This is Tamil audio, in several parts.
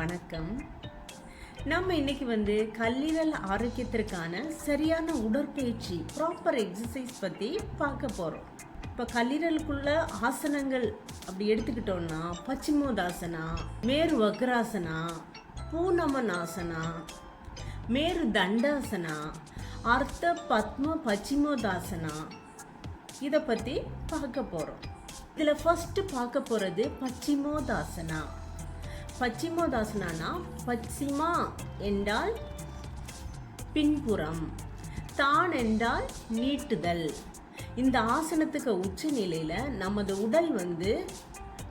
வணக்கம். நம்ம இன்னைக்கு வந்து கல்லீரல் ஆரோக்கியத்திற்கான சரியான உடற்பயிற்சி ப்ராப்பர் எக்ஸசைஸ் பற்றி பார்க்க போகிறோம் இப்போ கல்லீரலுக்குள்ள ஆசனங்கள் அப்படி எடுத்துக்கிட்டோம்னா பச்சிமோதாசனா மேரு வக்ராசனா பூநமனாசனா மேரு தண்டாசனா அர்த்த பத்ம பச்சிமோதாசனா இதை பற்றி பார்க்க போகிறோம் இதில் ஃபஸ்ட்டு பார்க்க போகிறது பச்சிமோதாசனா. பச்சிமோதாசனானா? பச்சிமா என்றால் பின்புறம் தான் என்றால் நீட்டுதல். இந்த ஆசனத்துக்கு உச்ச நிலையில் நமது உடல் வந்து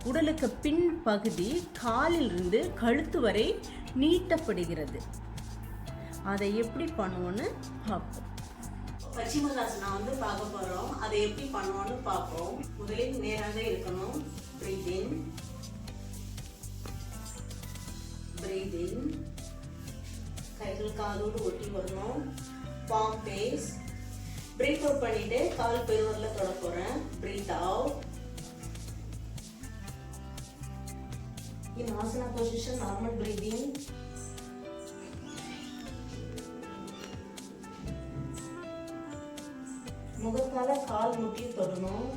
உடலுக்கு பின் பகுதி காலிலிருந்து கழுத்து வரை நீட்டப்படுகிறது. அதை எப்படி பண்ணுவோன்னு பார்ப்போம். பச்சிமதாசனா வந்து பார்க்க போகிறோம் அதை எப்படி பண்ணுவோன்னு பார்ப்போம். முதலில் நேராக இருக்கணும். breathe பிரீதிங் கைகள் காலோடு ஒட்டி வரணும். பாம் பேஸ் பிரீத் அவுட் பண்ணிட்டு கால் பெருவரில் தொட போகிறேன் breathe out in asana position normal breathing. முகத்தால கால் முட்டி தொடணும்.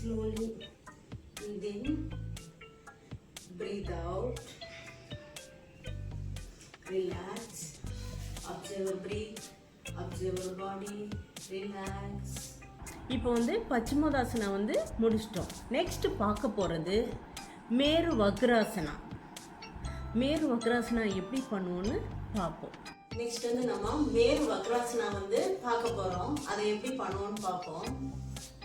Slowly breathe in breathe out relax observe your breath observe your body relax இப்போ வந்து பச்சிமோதாசனா வந்து முடிச்சிட்டோம் நெக்ஸ்ட் பார்க்க போகிறது மேரு வக்ராசனா மேரு வக்ராசனா எப்படி பண்ணுவோன்னு பார்ப்போம் நெக்ஸ்ட் வந்து நம்ம மேரு வக்ராசனா வந்து பார்க்க போகிறோம் அதை எப்படி பண்ணுவோம்னு பார்ப்போம்.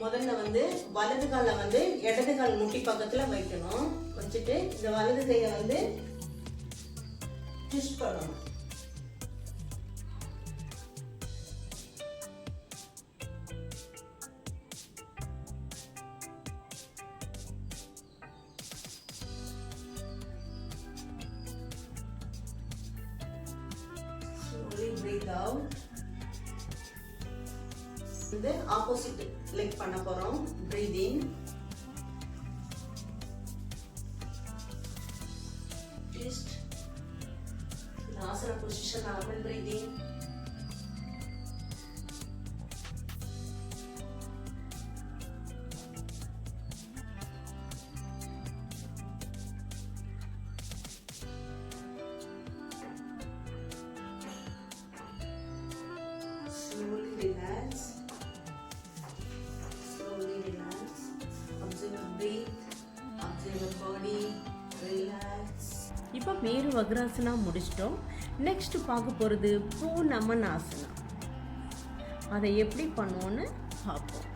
முதல்ல வந்து வலது காலை வந்து இடது கால் முட்டி பக்கத்தில் வைக்கணும். வச்சுட்டு இந்த வலது கையை வந்து ட்விஸ்ட் பண்ணணும். Slowly breathe out. வந்து ஆப்போசிட் லெக் பண்ண போறோம் breathe in twist asana position normal breathing இப்போ மேரு வக்ராசனா முடிச்சிட்டோம். நெக்ஸ்ட் பார்க்க போகிறது பூ அதை எப்படி பண்ணுவோன்னு பார்ப்போம்.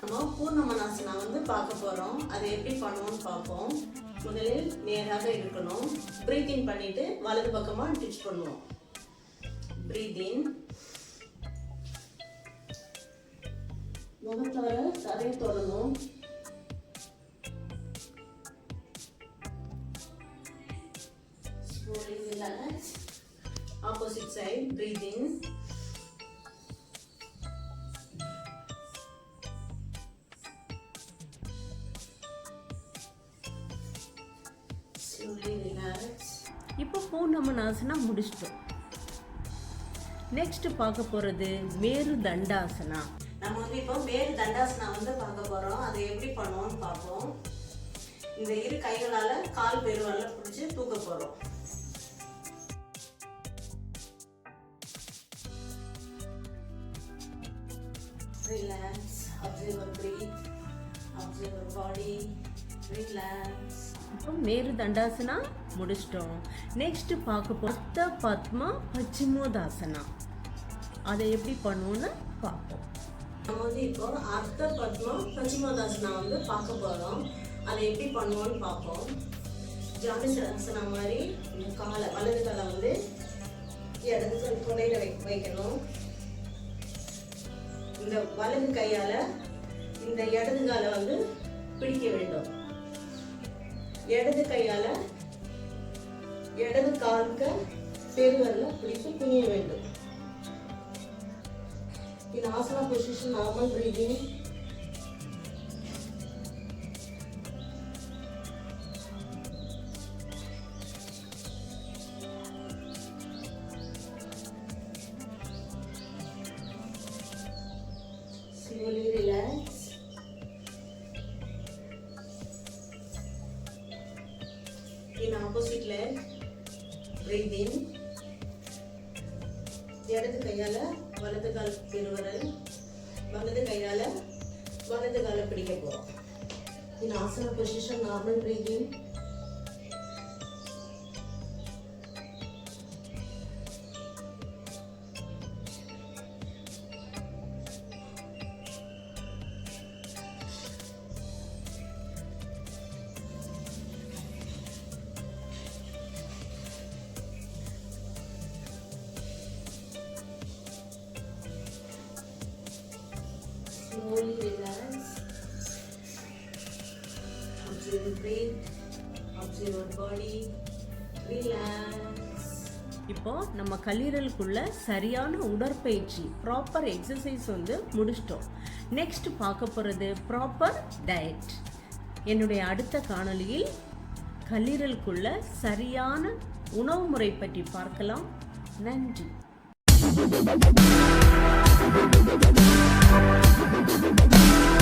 நம்ம பூர்ணமனாசனா வந்து பார்க்க போகிறோம் அதை எப்படி பண்ணுவோம்னு பார்ப்போம். முதலில் நேராக இருக்கணும். ப்ரீத்திங் பண்ணிட்டு வலது பக்கமாக டிச் பண்ணுவோம். ப்ரீத்திங் முகத்தோட தரையை தொடணும். Breathe in slowly relax. இப்போ பூர்ணமனாசனா முடிச்சிட்டோம். நெக்ஸ்ட் பார்க்க போறது மேரு தண்டாசனா. நம்ம வந்து இப்போ மேரு தண்டாசனா வந்து பார்க்க போறோம். அதை எப்படி பண்ணுவோம்னு பார்ப்போம். இந்த இரு கைகளால கால் பெருவரல பிடிச்சு தூக்க போறோம். Relax observe your breath observe your body relax இப்போ மேரு தண்டாசனா முடிச்சிட்டோம். நெக்ஸ்ட் பார்க்க போத்த பத்மா பச்சிமோதாசனா. அதை எப்படி பண்ணுவோன்னு பார்ப்போம். நம்ம வந்து இப்போ அர்த்த பத்மம் பச்சிமோதாசனா வந்து பார்க்க போகிறோம் அதை எப்படி பண்ணுவோம்னு பார்ப்போம். ஜாமிசாசனா மாதிரி காலை வலது காலை வந்து இடது கால் தொடையில் வை வைக்கணும். இந்த வலது கையால இந்த இடது காலை வந்து பிடிக்க வேண்டும் இடது கையால இடது காலுக்கு பெருவரில் பிடித்து குனிய வேண்டும் In asana position, normal breathing. Opposite opposite leg, breathe in. இடது கையால வலது கால் பெருவரல் வலது கையால வலது காலை பிடிக்க போறோம் in asana position normal breathing Observe body body. இப்போ நம்ம கல்லீரலுக்குள்ள சரியான உடற்பயிற்சி ப்ராப்பர் எக்ஸசைஸ் வந்து முடிச்சிட்டோம் நெக்ஸ்ட் பார்க்க போகிறது ப்ராப்பர் டயட் என்னுடைய அடுத்த காணொலியில் கல்லீரலுக்குள்ள சரியான உணவு முறை பற்றி பார்க்கலாம் நன்றி Thank you.